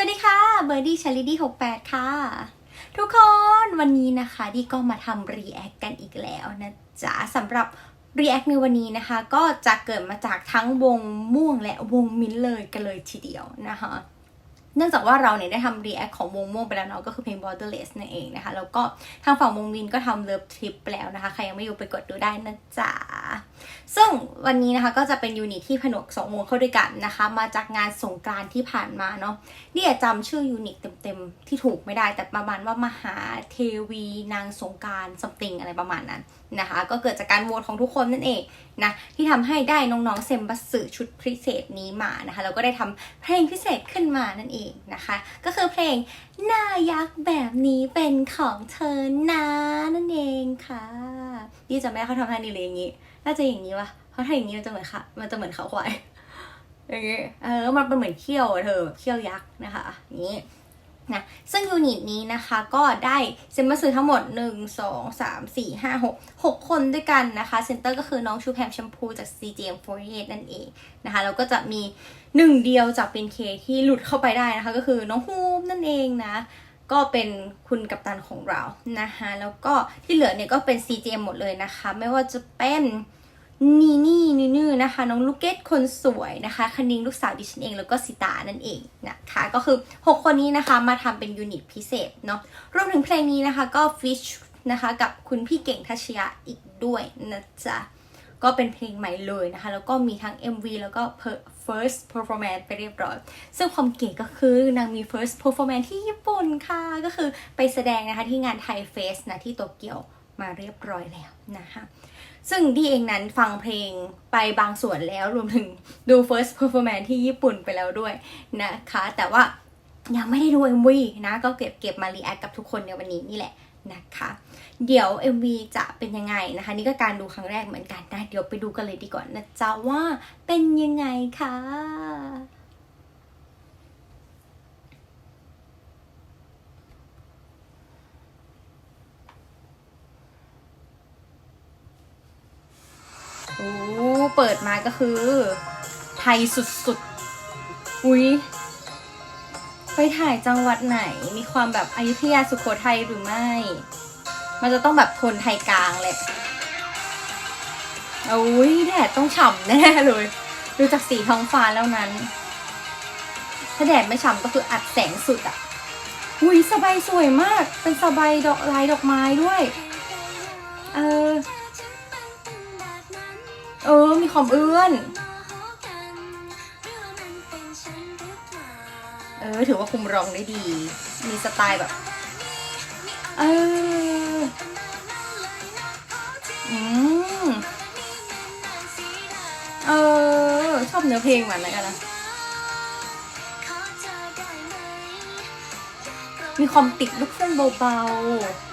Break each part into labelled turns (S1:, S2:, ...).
S1: สวัสดีค่ะ เบอร์ดี้ชาลิดี้68 ค่ะ ทุกคนวันนี้นะคะดีก็มาทำรีแอคกันอีกแล้วนะจ๊ะสำหรับรีแอคในวันนี้นะคะ ก็จะเกิดมาจากทั้งวงม่วงและวงมิ้นเลยกันเลยทีเดียวนะคะ เนื่องจากว่าเราเนี่ยได้ทำรีแอคของวงม่วงไปแล้วเนาะก็คือเพลง Borderless นั่นเองนะคะ แล้วก็ทางฝั่งวงมินก็ทำ Love Trip ไปแล้วนะคะ ใครยังไม่อยู่ไปกดดูได้นะจ๊ะ ซึ่งวันนี้นะคะก็จะเป็นยูนิตที่ผนวกสองวงเข้าด้วยกันนะคะ มาจากงานสงกรานที่ผ่านมาเนาะนี่จำชื่อยูนิตเต็มๆ ที่ถูกไม่ได้แต่ประมาณว่ามหาเทวีนางสงการสัมติงอะไรประมาณนั้นนะคะ ก็เกิดจากการโหวตของทุกคนนั่นเองนะที่ทำให้ได้น้องๆเซมบัสสึชุดพิเศษนี้มานะคะแล้วก็ได้ทำเพลงพิเศษขึ้นมานั่นเองนะคะ ก็คือเพลงหน้ายักษ์แบบนี้เป็นของเธอนะนั่นเองค่ะนี่จะไม่ได้เขาทำท่านี้เลยอย่างนี้น่าจะอย่างนี้วะเพราะถ้าอย่างนี้มันจะเหมือนค่ะ มันจะเหมือนเขาควายอย่างนี้เออมันเป็นเหมือนเขี้ยวเธอแบบเขี้ยวยักษ์นะคะอย่างนี้ นะซึ่งยูนิตนี้นะคะก็ได้เซนมาซื้อทั้งหมด 1 2 3 4 5 6 6 คนด้วยกันนะคะเซนเตอร์ก็คือน้องชูแพมแชมพูจาก CGM48 นั่นเองนะคะแล้วก็จะมีหนึ่งเดียวจากเป็นเคที่หลุดเข้าไปได้นะคะ ก็คือน้องฮูมนั่นเองนะ ก็เป็นคุณกัปตันของเรานะคะแล้วก็ที่เหลือเนี่ยก็เป็น CGM หมดเลยนะคะ ไม่ว่าจะเป็น นีนี่นินือนะคะ น้องลูกเกดคนสวยนะคะคณิงลูกสาวดิฉันเองแล้วก็สิตานั่นเองนะคะ ก็คือ 6 คนนี้นะคะมาทำเป็นยูนิตพิเศษเนาะรวมถึงเพลงนี้นะคะก็ฟิชนะคะกับคุณพี่เก่งทัชยะอีกด้วยนะจ๊ะก็เป็นเพลงใหม่เลยนะคะ แล้วก็มีทั้ง MV แล้วก็ first performance ไปเรียบร้อย ซึ่งความเก๋ก็คือนางมี first performance ที่ญี่ปุ่นค่ะ ก็คือไปแสดงนะคะที่งานไทยเฟสนะที่โตเกียว มาเรียบร้อยแล้วนะคะซึ่งที่เองนั้นฟังเพลงไปบางส่วนแล้วรวมถึงดู first performance ที่ญี่ปุ่นไปแล้วด้วยนะคะ แต่ว่ายังไม่ได้ดู MV นะ ก็เก็บเก็บมารีแอคกับทุกคนในวันนี้นี่แหละนะคะ เดี๋ยว MV จะเป็นยังไงนะคะ นี่ก็การดูครั้งแรกเหมือนกันนะ เดี๋ยวไปดูกันเลยดีกว่านะจ๊ะว่าเป็นยังไงคะโอ้ เปิดมาก็คือ ไทยสุดๆ อุ้ยไปถ่ายจังหวัดไหน มีความแบบอยุธยาสุโขทัยหรือไม่ มันจะต้องแบบทนไทยกลางเลยโอ้ยแดดต้องฉ่ำแน่เลยดูจากสีท้องฟ้าแล้วนั้น ถ้าแดดไม่ฉ่ำก็คืออัดแสงสุดอะอุ้ยสบายสวยมาก เป็นสบายดอกลายดอกไม้ด้วย เออ เออ มีความเอื้อน เออ ถือว่าคุมร้องได้ดี มีสไตล์แบบ เออ อืม เออ ชอบเนื้อเพลงมันแล้วกันนะ มีความติดลูกเส้นเบาๆ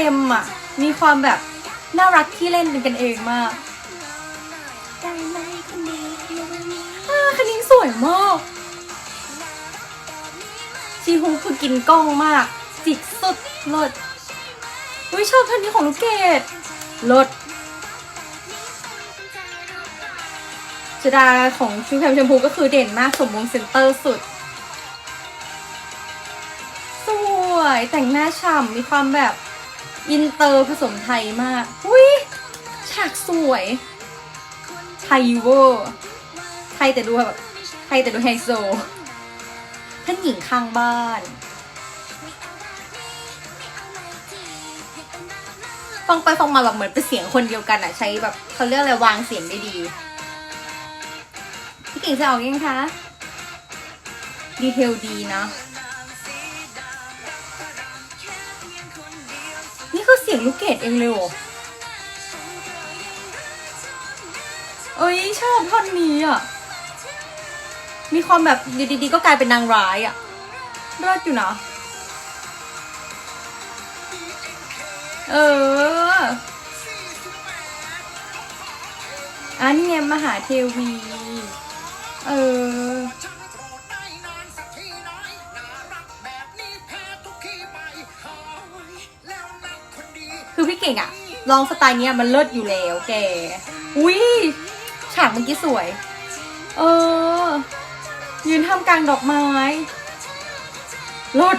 S1: ต็มอะ มีความแบบน่ารักที่เล่นเป็นกันเองมากอ่าคันนี้สวยมากชีฮุงคือกินกล้องมาก จิกสุดเลิศอุ้ยชอบท่านนี้ของลูกเกดเลิศชดาของชูแคมชมพูก็คือเด่นมากสมมงเซนเตอร์สุด สวย แต่งหน้าฉ่ำมีความแบบ อินเตอร์ผสมไทยมากอุ้ยฉากสวย ไทยเวอร์ ไทยแต่ดูแบบ ไทยแต่ดูไฮโซ ท่านหญิงข้างบ้าน ฟังไปฟังมาแบบเหมือนเป็นเสียงคนเดียวกันอะใช้แบบเขาเรียกอะไรวางเสียงได้ดี พี่เก่งจะออกยังคะ ดีเทลดีนะ คือเสียงลูกเกดเองเลยเหรอเอ้ยชอบท่อนนี้อะ มีความแบบอยู่ดีๆ ก็กลายเป็นนางร้ายอะรอดอยู่นะ เออ อันนี้ไงมหาเทวี เออ คือพี่เก่งอะลองสไตล์เนี้ยมันเลิศอยู่แล้วแก อุ้ยฉากเมื่อกี้สวย เออ ยืนท่ามกลางดอกไม้รถ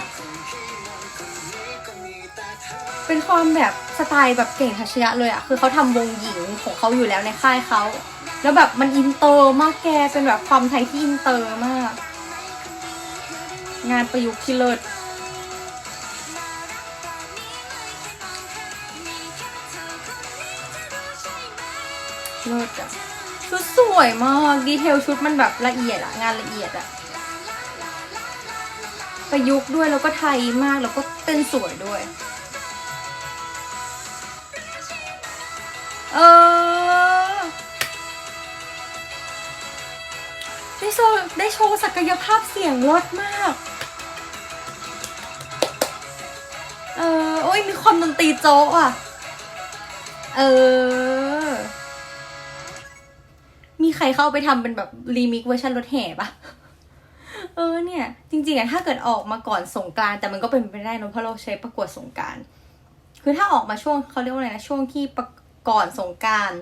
S1: เป็นความแบบสไตล์แบบเก่งทัชยะเลยอะคือเขาทำวงหญิงของเขาอยู่แล้วในค่ายเขาแล้วแบบมันอินเตอร์มากแกเป็นแบบความไทยที่อินเตอร์มาก งานประยุกต์ที่เลิศ เลิศอะชุดสวยมาก ดีเทลชุดมันแบบละเอียดอะงานละเอียดอะประยุกต์ด้วยแล้วก็ไทยมากแล้วก็เต้นสวยด้วย เออได้โชว์ได้โชว์ศักยภาพเสียงลดมาก เออ โอ้ยมีความดนตรีโจ๊ะอะ เออ มีใครเข้าไปทำเป็นแบบรีมิกเวอร์ชันรถแห่ปะเออเนี่ย จริงๆอะถ้าเกิดออกมาก่อนสงกานต์แต่มันก็เป็นไปได้นอะเพราะเราใช้ประกวดสงการคือถ้าออกมาช่วงเขาเรียกว่าอะไรนะช่วงที่ประก่อนสงการ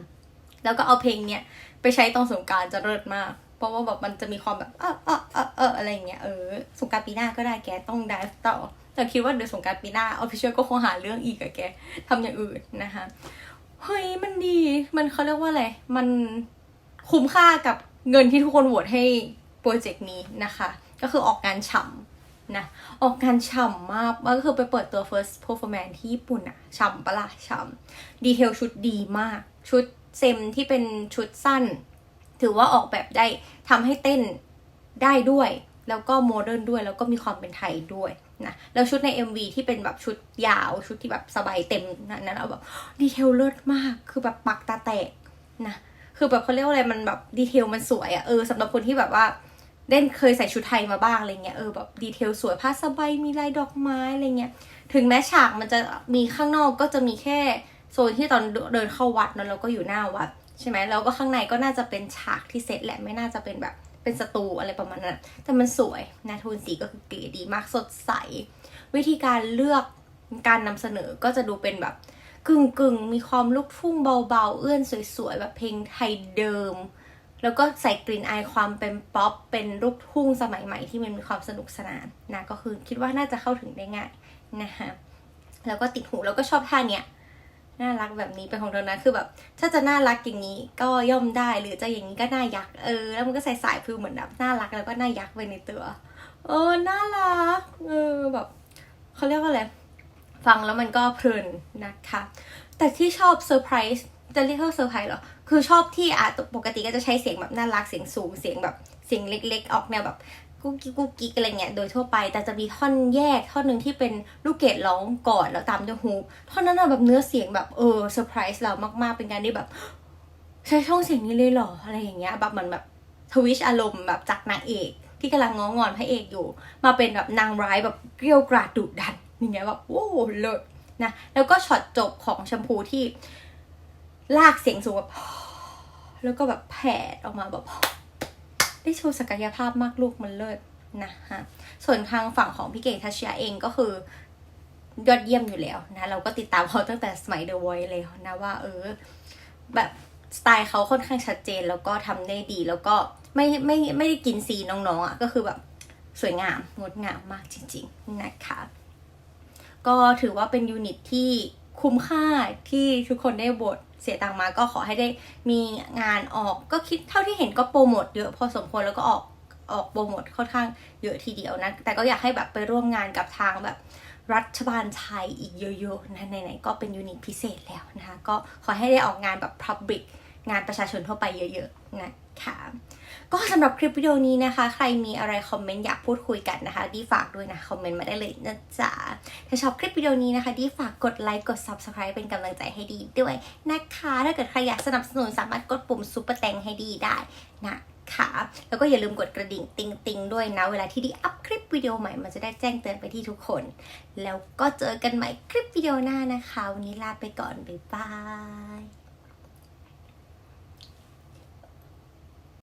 S1: แล้วก็เอาเพลงเนี้ยไปใช้ตอนสงการจะเลิศมาก เพราะว่าแบบมันจะมีความแบบเออเออเออเอออะไรเงี้ยเออสงการปีหน้าก็ได้แกต้องไดิฟต่อแต่คิดว่าเดี๋ยวสงการปีหน้าออฟฟิเชียลก็คงหาเรื่องอีกอะแกทำอย่างอื่นนะคะเฮ้ยมันดีมันเขาเรียกว่าอะไรมัน คุ้มค่ากับเงินที่ทุกคนโหวตให้โปรเจกต์นี้นะคะ ก็คือออกงานฉ่ำนะออกงานฉ่ำมากก็คือไปเปิดตัว first performance ที่ญี่ปุ่นอะฉ่ำปะล่ะฉ่ำดีเทลชุดดีมาก ชุดเซมที่เป็นชุดสั้น ถือว่าออกแบบได้ทำให้เต้นได้ด้วย แล้วก็โมเดิร์นด้วย แล้วก็มีความเป็นไทยด้วยนะแล้วชุดใน MV ที่เป็นแบบชุดยาวชุดที่แบบสบายเต็มนั้นเอาแบบดีเทลเลิศมากคือแบบปักตาแตกนะ คือแบบเขาเรียกว่าอะไรมันแบบดีเทลมันสวยอะเออสำหรับคนที่แบบว่าเล่นเคยใส่ชุดไทยมาบ้างอะไรเงี้ยเออแบบดีเทลสวยผ้าสบายมีลายดอกไม้อะไรเงี้ยถึงแม้ฉากมันจะมีข้างนอกก็จะมีแค่โซนที่ตอนเดินเข้าวัดเนอะเราก็อยู่หน้าวัดใช่ไหมแล้วก็ข้างในก็น่าจะเป็นฉากที่เซตแหละไม่น่าจะเป็นแบบเป็นสตูอะไรประมาณนั้นแต่มันสวยนะโทนสีก็คือเก๋ดีมากสดใส วิธีการเลือกการนำเสนอก็จะดูเป็นแบบ กึ่งกึ่งมีความลูกทุ่งเบาๆ เอื้อนสวยๆ แบบเพลงไทยเดิม แล้วก็ใส่กลิ่นอายความเป็นป๊อปเป็นลูกทุ่งสมัยใหม่ที่มันมีความสนุกสนานนะก็คือคิดว่าน่าจะเข้าถึงได้ง่ายนะคะแล้วก็ติดหูแล้วก็ชอบท่าเนี้ยน่ารักแบบนี้เป็นของเธอนะคือแบบ ถ้าจะน่ารักอย่างนี้ก็ย่อมได้หรือจะอย่างนี้ก็น่ายักเออ แล้วมันก็ใส่สายฟิลเหมือนแบบน่ารักแล้วก็น่ายักไปในตัวเออน่ารักเออแบบเขาเรียกว่าอะไร ฟังแล้วมันก็เพลินนะคะ แต่ที่ชอบเซอร์ไพรส์จะเรียกว่าเซอร์ไพรส์เหรอ คือชอบที่อะปกติก็จะใช้เสียงแบบน่ารักเสียงสูงเสียงแบบเสียงเล็ก ๆ ออกแนวแบบกุ๊กกิ๊กกุ๊กกิ๊กอะไรเงี้ยโดยทั่วไป แต่จะมีท่อนแยกท่อนหนึ่งที่เป็นลูกเกดร้องก่อนแล้วตามด้วยฮูปท่อนนั้นอะแบบเนื้อเสียงแบบเออเซอร์ไพรส์เรามากๆเป็นการที่แบบ ใช้ช่องเสียงนี้เลยเหรออะไรอย่างเงี้ยแบบเหมันแบบทวิชอารมณ์แบบจากนางเอกที่กำลังง้องอนพระเอกอยู่ มาเป็นแบบนางร้ายแบบเกรียวกราดดุดัน อย่างเงี้ยแบบโอ้เลิศนะแล้วก็ช็อตจบของแชมพูที่ลากเสียงสูงแบบแล้วก็แบบแผ่ออกมาแบบ ได้โชว์ศักยภาพมากลูกมันเลิศนะฮะส่วนทางฝั่งของพี่เก่งทัชยาเองก็คือยอดเยี่ยมอยู่แล้วนะเราก็ติดตามเขาตั้งแต่สมัย The Voice เลยนะว่า เออ แบบสไตล์เขาค่อนข้างชัดเจนแล้วก็ทำได้ดี แล้วก็ไม่ไม่ไม่ได้กินซีน้องๆอะก็คือแบบสวยงามงดงามมากจริง ๆ นะคะ ก็ถือว่าเป็นยูนิตที่คุ้มค่าที่ทุกคนได้บทเสียตังมาก็ขอให้ได้มีงานออกก็คิดเท่าที่เห็นก็โปรโมทเยอะพอสมควรแล้วก็ออกออกโปรโมทค่อนข้างเยอะทีเดียวนะ แต่ก็อยากให้แบบไปร่วมงานกับทางแบบรัฐบาลไทยอีกเยอะๆนะไหนๆก็เป็นยูนิตพิเศษแล้วนะคะ ก็ขอให้ได้ออกงานแบบ Public งานประชาชนทั่วไปเยอะๆนะคะก็สำหรับคลิปวิดีโอนี้นะคะ ใครมีอะไรคอมเมนต์อยากพูดคุยกันนะคะดีฝากด้วยนะคอมเมนต์มาได้เลยนะจ๊ะถ้าชอบคลิปวิดีโอนี้นะคะดีฝากกดไลค์กด Subscribe เป็นกำลังใจให้ดีด้วยนะคะ ถ้าเกิดใครอยากสนับสนุนสามารถกดปุ่มซุปเปอร์แตงให้ดีได้นะคะแล้วก็อย่าลืมกดกระดิ่งติงติงด้วยนะ เวลาที่ดีอัพคลิปวิดีโอใหม่มันจะได้แจ้งเตือนไปที่ทุกคน แล้วก็เจอกันใหม่คลิปวิดีโอหน้านะคะวันนี้ลาไปก่อนบ๊ายบาย